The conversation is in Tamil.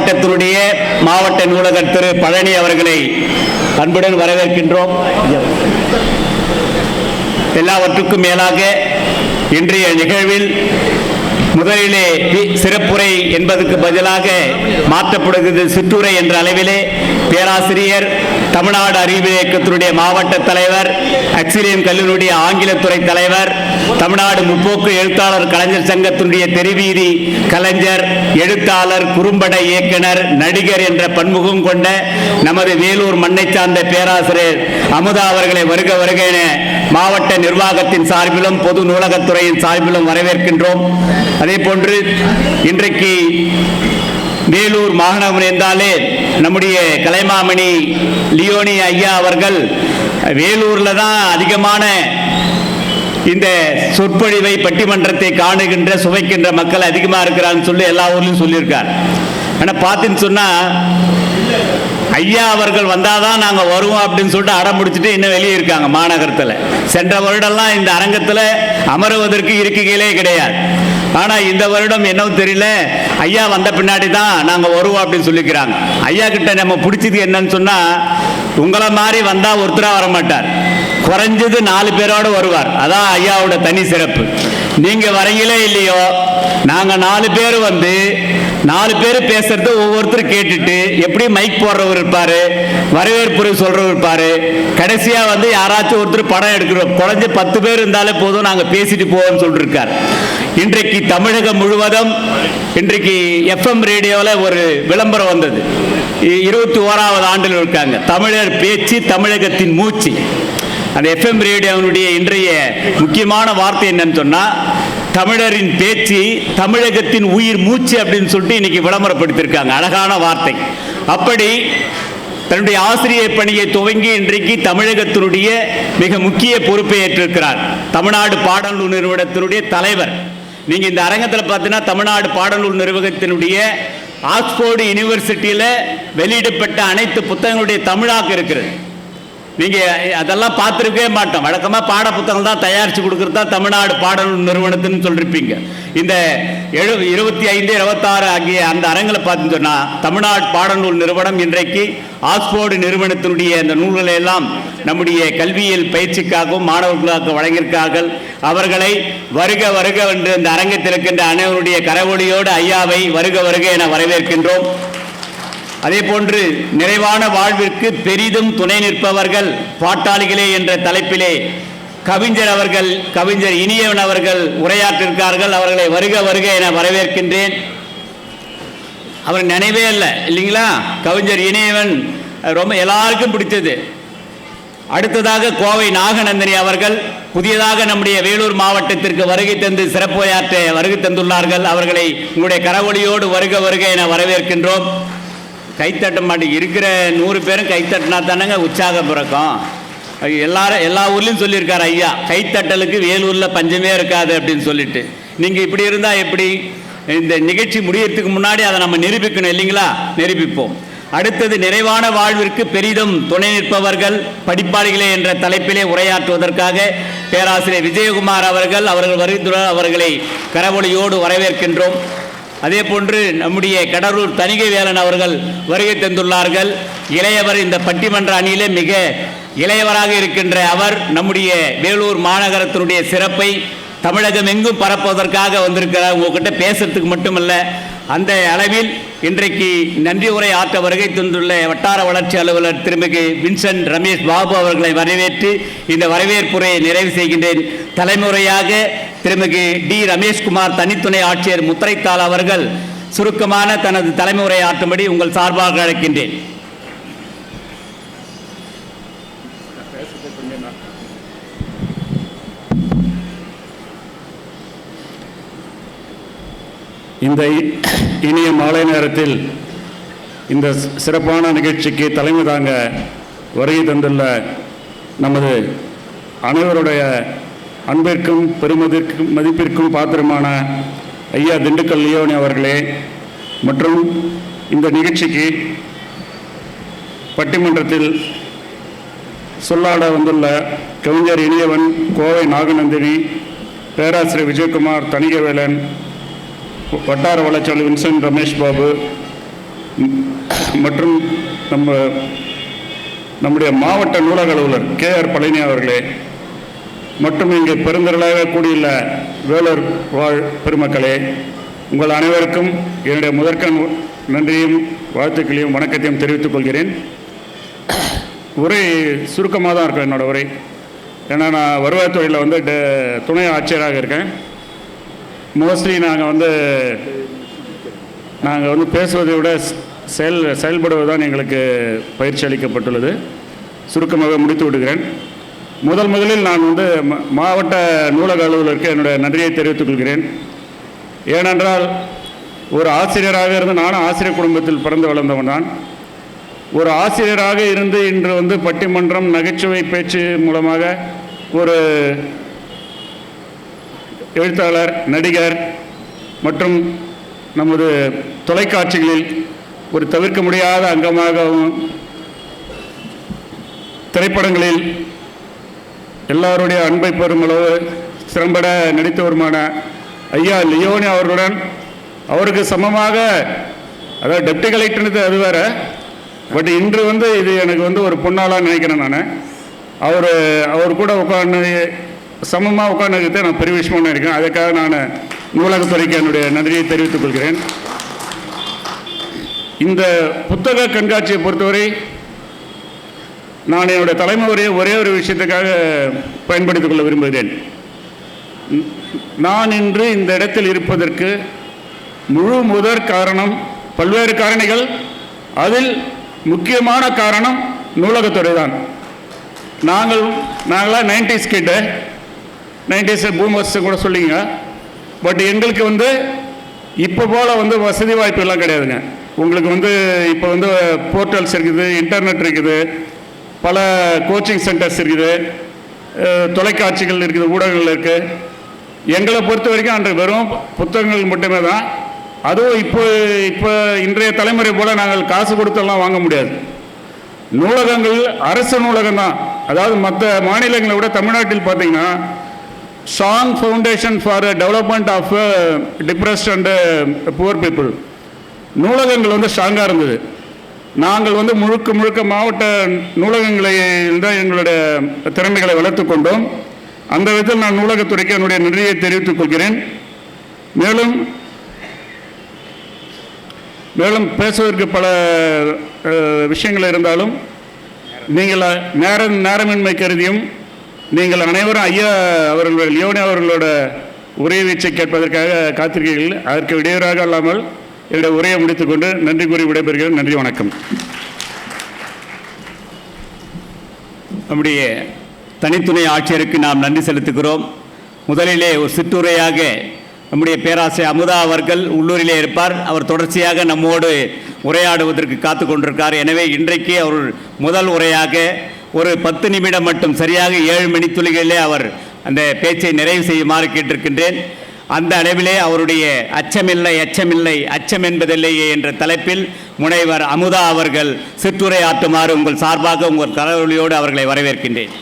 மாவட்டத்தினுடைய மாவட்ட நூலகர் திரு பழனி அவர்களை அன்புடன் வரவேற்கின்றோம். எல்லாவற்றுக்கும் மேலாக இன்றைய நிகழ்வில் முதலிலே சிறப்புரை என்பதற்கு பதிலாக மாற்றப்படுகிறது சிற்றுரை என்ற அளவிலே பேராசிரியர் தமிழ்நாடு அறிவியல் இயக்கத்தினுடைய மாவட்ட தலைவர் அக்சிலியன் கல்லூரியுடைய ஆங்கிலத்துறை தலைவர் தமிழ்நாடு முற்போக்கு எழுத்தாளர் கலைஞர் சங்கத்தினுடைய தெருவீதி கலைஞர் எழுத்தாளர் குறும்பட இயக்குனர் நடிகர் என்ற பன்முகம் கொண்ட நமது வேலூர் மண்ணை சார்ந்த பேராசிரியர் அமுதா அவர்களை வருக வருக என மாவட்ட நிர்வாகத்தின் சார்பிலும் பொது நூலகத்துறையின் சார்பிலும் வரவேற்கின்றோம். அதே போன்று இன்றைக்கு வேலூர் மாகாணம் என்றாலே நம்முடைய கலைமாமணி லியோனி ஐயா அவர்கள் வேலூரில் தான் அதிகமான இந்த சொற்பொழிவை பட்டிமன்றத்தை காணுகின்ற சுவைக்கின்ற மக்கள் அதிகமாக இருக்கிறான்னு சொல்லி எல்லா ஊர்லேயும் சொல்லியிருக்கார். ஆனால் பார்த்துன்னு சொன்னால் ஐயா அவர்கள் வந்தாதான் நாங்கள் வருவோம் அப்படின்னு சொல்லிட்டு அடம் முடிச்சுட்டு இன்னும் வெளியே இருக்காங்க மாநகரத்தில். சென்ற வருடம்லாம் இந்த அரங்கத்தில் அமருவதற்கு இருக்கைகளே கிடையாது. ஆனால் இந்த வருடம் என்னவும் தெரியல. ஐயா வந்த பின்னாடி தான் நாங்கள் வருவோம் அப்படின்னு சொல்லிக்கிறாங்க. ஐயா கிட்ட நம்ம பிடிச்சது என்னன்னு சொன்னால் உங்களை மாதிரி வந்தால் ஒருத்தராக வர மாட்டார் குறைஞ்சது நாலு பேரோட வருவார். அதான் ஐயாவோட தனி சிறப்பு. நீங்க வரீங்களே இல்லையோ நாங்க நாலு பேர் வந்து நாலு பேர் பேசுறது ஒவ்வொருத்தரும் கேட்டுட்டு எப்படி மைக் போடுறவர் இருப்பாரு வரவேற்பு சொல்றவர் இருப்பாரு. கடைசியா வந்து யாராச்சும் ஒருத்தர் படம் எடுக்கிறோம் குறைஞ்ச பத்து பேர் இருந்தாலே போதும் நாங்க பேசிட்டு போவோம்னு சொல்லிருக்கார். இன்றைக்கு தமிழகம் முழுவதும் இன்றைக்கு எஃப்எம் ரேடியோவில் ஒரு விளம்பரம் வந்தது. இருபத்தி ஓராவது ஆண்டில் இருக்காங்க. தமிழர் பேச்சு தமிழகத்தின் மூச்சு. அந்த எஃப்எம் ரேடியோனுடைய இன்றைய முக்கியமான வார்த்தை என்னன்னு சொன்னால் தமிழரின் பேச்சு தமிழகத்தின் உயிர் மூச்சு அப்படின்னு சொல்லிட்டு இன்னைக்கு விளம்பரப்படுத்தியிருக்காங்க அழகான வார்த்தை. அப்படி தன்னுடைய ஆசிரியர் பணியை துவங்கி இன்றைக்கு தமிழகத்தினுடைய மிக முக்கிய பொறுப்பை ஏற்றிருக்கிறார். தமிழ்நாடு பாடநூல் நிறுவனத்தினுடைய தலைவர். நீங்க இந்த அரங்கத்தில் பார்த்தீங்கன்னா தமிழ்நாடு பாடநூல் நிறுவனத்தினுடைய ஆக்ஸ்போர்டு யூனிவர்சிட்டியில் வெளியிடப்பட்ட அனைத்து புத்தகங்களுடைய தமிழாக்கம் இருக்கிறது. நீங்கள் அதெல்லாம் பார்த்துருக்கவே மாட்டோம். வழக்கமாக பாட புத்தகம் தான் தயாரித்து கொடுக்குறதா தான் தமிழ்நாடு பாடநூல் நிறுவனத்துன்னு சொல்லியிருப்பீங்க இந்த எழு இருபத்தி ஐந்து இருபத்தாறு ஆகிய அந்த அரங்களை பார்த்துன்னு சொன்னால் தமிழ்நாடு பாடநூல் நிறுவனம் இன்றைக்கு ஆக்ஸ்போர்டு நிறுவனத்தினுடைய அந்த நூல்களை எல்லாம் நம்முடைய கல்வியியல் பயிற்சிக்காகவும் மாணவர்களுக்காக வழங்கியிருக்கார்கள் அவர்களை வருக வருக என்று இந்த அரங்கத்தில் இருக்கின்ற அனைவருடைய கரவொலியோடு ஐயாவை வருக வருக என வரவேற்கின்றோம். அதே போன்று நிறைவான வாழ்விற்கு பெரிதும் துணை நிற்பவர்கள் பாட்டாளிகளே என்ற தலைப்பிலே கவிஞர் அவர்கள் கவிஞர் இனியவன் அவர்கள் உரையாற்றிருக்கார்கள். அவர்களை வருக வருக என வரவேற்கின்றேன். அவர் நினைவே இல்லை இல்லைங்களா? கவிஞர் இனியவன் ரொம்ப எல்லாருக்கும் பிடிச்சது அடுத்ததாக கோவை நாகநந்தினி அவர்கள் புதியதாக நம்முடைய வேலூர் மாவட்டத்திற்கு வருகை தந்து சிறப்புரையாற்ற வருகை தந்துள்ளார்கள். அவர்களை உங்களுடைய கரவொலியோடு வருக வருக என வரவேற்கின்றோம். கைத்தட்ட மாட்டேங்க. இருக்கிற நூறு பேரும் கைத்தட்டினா தானங்க உற்சாக பிறக்கும். எல்லாரும் எல்லா ஊர்லேயும் சொல்லியிருக்காரு ஐயா கைத்தட்டலுக்கு வேலூரில் பஞ்சமே இருக்காது அப்படின்னு சொல்லிட்டு. நீங்கள் இப்படி இருந்தால் எப்படி? இந்த நிகழ்ச்சி முடியறதுக்கு முன்னாடி அதை நம்ம நிரூபிக்கணும் இல்லைங்களா? நிரூபிப்போம். அடுத்தது நிறைவான வாழ்விற்கு பெரிதும் துணை நிற்பவர்கள் படிப்பாளிகளே என்ற தலைப்பிலே உரையாற்றுவதற்காக பேராசிரியர் விஜயகுமார் அவர்கள் அவர்கள் வருகின்ற அவர்களை கரவொலியோடு வரவேற்கின்றோம். அதே போன்று நம்முடைய கடலூர் தணிகை வேலன் அவர்கள் வருகை தந்துள்ளார்கள். இளையவர் இந்த பட்டிமன்ற அணியிலே மிக இளையவராக இருக்கின்ற அவர் நம்முடைய வேலூர் மாநகரத்தினுடைய சிறப்பை தமிழகம் எங்கும் பரப்புவதற்காக வந்திருக்கிறார். உங்ககிட்ட பேசுறதுக்கு மட்டுமல்ல அந்த அளவில் இன்றைக்கு நன்றி உரை ஆற்ற வருகை தந்துள்ள வட்டார வளர்ச்சி அலுவலர் திருமிகு வின்சென்ட் ரமேஷ் பாபு அவர்களை வரவேற்று இந்த வரவேற்புரையை நிறைவு செய்கின்றேன். தலைமுறையாக திருமிகு டி ரமேஷ்குமார் தனித்துணை ஆட்சியர் முத்திரைத்தாள் அவர்கள் சுருக்கமான தனது தலைமுறை ஆற்றும்படி உங்கள் சார்பாக அழைக்கின்றேன். இந்த இனிய மாலை நேரத்தில் இந்த சிறப்பான நிகழ்ச்சிக்கு தலைமை தாங்க வருகை தந்துள்ள நமது அனைவருடைய அன்பிற்கும் பெருமதிற்கும் மதிப்பிற்கும் பாத்திரமான ஐயா திண்டுக்கல் லியோனி அவர்களே மற்றும் இந்த நிகழ்ச்சிக்கு பட்டிமன்றத்தில் சொல்லாட வந்துள்ள கவிஞர் இனியவன் கோவை நாகநந்தினி பேராசிரியர் விஜயகுமார் தணிகவேலன் வட்டார வளர்ச்சியாளர் வின்சென்ட் ரமேஷ் பாபு மற்றும் நம்ம நம்முடைய மாவட்ட நூலக அலுவலர் கே ஆர் பழனி அவர்களே மற்றும் இங்கே பெருந்திரளாக கூடியுள்ள வேலூர் வாழ் பெருமக்களே உங்கள் அனைவருக்கும் என்னுடைய முதற்கண் நன்றியும் வாழ்த்துக்களையும் வணக்கத்தையும் தெரிவித்துக் கொள்கிறேன். உரை சுருக்கமாக தான் இருக்கும் என்னோடய உரை. ஏன்னா நான் வருவாய்த்துறையில் வந்து துணை ஆட்சியராக இருக்கேன். மோஸ்ட்லி நாங்கள் வந்து நாங்கள் வந்து பேசுவதை விட செயல் செயல்படுவது தான் எங்களுக்கு பயிற்சி அளிக்கப்பட்டுள்ளது. சுருக்கமாக முடித்து விடுகிறேன். முதல் முதலில் நான் வந்து மாவட்ட நூலக அலுவலருக்கு என்னுடைய நன்றியை தெரிவித்துக் கொள்கிறேன். ஏனென்றால் ஒரு ஆசிரியராக இருந்து நானும் ஆசிரியர் குடும்பத்தில் பிறந்து வளர்ந்தவன் தான். ஒரு ஆசிரியராக இருந்து இன்று வந்து பட்டிமன்றம் நகைச்சுவை பேச்சு மூலமாக ஒரு எழுத்தாளர் நடிகர் மற்றும் நமது தொலைக்காட்சிகளில் ஒரு தவிர்க்க முடியாத அங்கமாகவும் திரைப்படங்களில் எல்லாருடைய அன்பை பெறுமளவு திறம்பட நடித்தவருமான ஐயா லியோனி அவர்களுடன் அவருக்கு சமமாக அதாவது டெப்டி கலெக்டர்னு அது வேற. பட் இன்று வந்து இது எனக்கு வந்து ஒரு பொன்னாளாக நினைக்கிறேன் நான். அவர் அவர் கூட உட்காந்து சமமாக உட்காந்துக்கிட்டு நான் பெரிய விஷயமாக நினைக்கிறேன். அதுக்காக நான் நூலகத்துறைக்கு என்னுடைய நன்றியை தெரிவித்துக் கொள்கிறேன். இந்த புத்தக கண்காட்சியை பொறுத்தவரை நான் என்னுடைய தலைமை உரையை ஒரே ஒரு விஷயத்துக்காக பயன்படுத்திக் கொள்ள விரும்புகிறேன். நான் இன்று இந்த இடத்தில் இருப்பதற்கு முழு முதற் காரணம் பல்வேறு காரணிகள் அதில் முக்கியமான காரணம் நூலகத்துறை தான் நாங்கள் நாங்களாம் நைன்டிஸ் கிட்ட நைன்டிஸ் பூமர்ஸ் கூட சொல்லிங்க பட் எங்களுக்கு வந்து இப்போ போல் வந்து வசதி வாய்ப்பு எல்லாம் கிடையாதுங்க. உங்களுக்கு வந்து இப்போ வந்து போர்ட்டல்ஸ் இருக்குது இன்டர்நெட் இருக்குது பல கோச்சிங் சென்டர்ஸ் இருக்குது தொலைக்காட்சிகள் இருக்குது ஊடகங்கள் இருக்குது எங்களை பொறுத்த வரைக்கும் அன்று வெறும் புத்தகங்கள் மட்டுமே தான். அதுவும் இப்போ இப்போ இன்றைய தலைமுறை போல் நாங்கள் காசு கொடுத்தெல்லாம் வாங்க முடியாது. நூலகங்கள் அரசு நூலகம் தான் அதாவது மற்ற மாநிலங்களை விட தமிழ்நாட்டில் பார்த்தீங்கன்னா song foundation for development of depressed and poor people நூலகங்கள் வந்து ஸ்ட்ராங்காக இருந்தது. நாங்கள் வந்து முழுக்க முழுக்க மாவட்ட நூலகங்களை தான் எங்களுடைய திறமைகளை வளர்த்து கொண்டோம். அந்த விதத்தில் நான் நூலகத்துறைக்கு என்னுடைய நன்றியை தெரிவித்துக் கொள்கிறேன். மேலும் மேலும் பேசுவதற்கு பல விஷயங்கள் இருந்தாலும் நீங்கள் நேர நேரமின்மை கருதியும் நீங்கள் அனைவரும் ஐயா அவர்கள் லியோனி அவர்களோட உரை வீச்சை கேட்பதற்காக காத்திருக்கிறீர்கள் அதற்கு இடையூறாக அல்லாமல் என்னுடைய உரையை முடித்துக்கொண்டு நன்றி கூறி விடைபெறுகிறேன். நன்றி வணக்கம். நம்முடைய தனித்துணை ஆட்சியருக்கு நாம் நன்றி செலுத்துகிறோம். முதலிலே ஒரு சிற்றுரையாக நம்முடைய பேராசிரியர் அமுதா அவர்கள் உள்ளூரிலே இருப்பார். அவர் தொடர்ச்சியாக நம்மோடு உரையாடுவதற்கு காத்து கொண்டிருக்கார். எனவே இன்றைக்கு அவர் முதல் உரையாக ஒரு பத்து நிமிடம் மட்டும் சரியாக ஏழு மணித்துளிகளிலே அவர் அந்த பேச்சை நிறைவு செய்யுமாறு கேட்டிருக்கின்றேன். அந்த அளவிலே அவருடைய அச்சமில்லை அச்சமில்லை அச்சம் என்பதில்லையே என்ற தலைப்பில் முனைவர் அமுதா அவர்கள் சிற்றுரை ஆற்றுமாறு உங்கள் சார்பாக உங்கள் தலைவலியோடு அவர்களை வரவேற்கின்றேன்.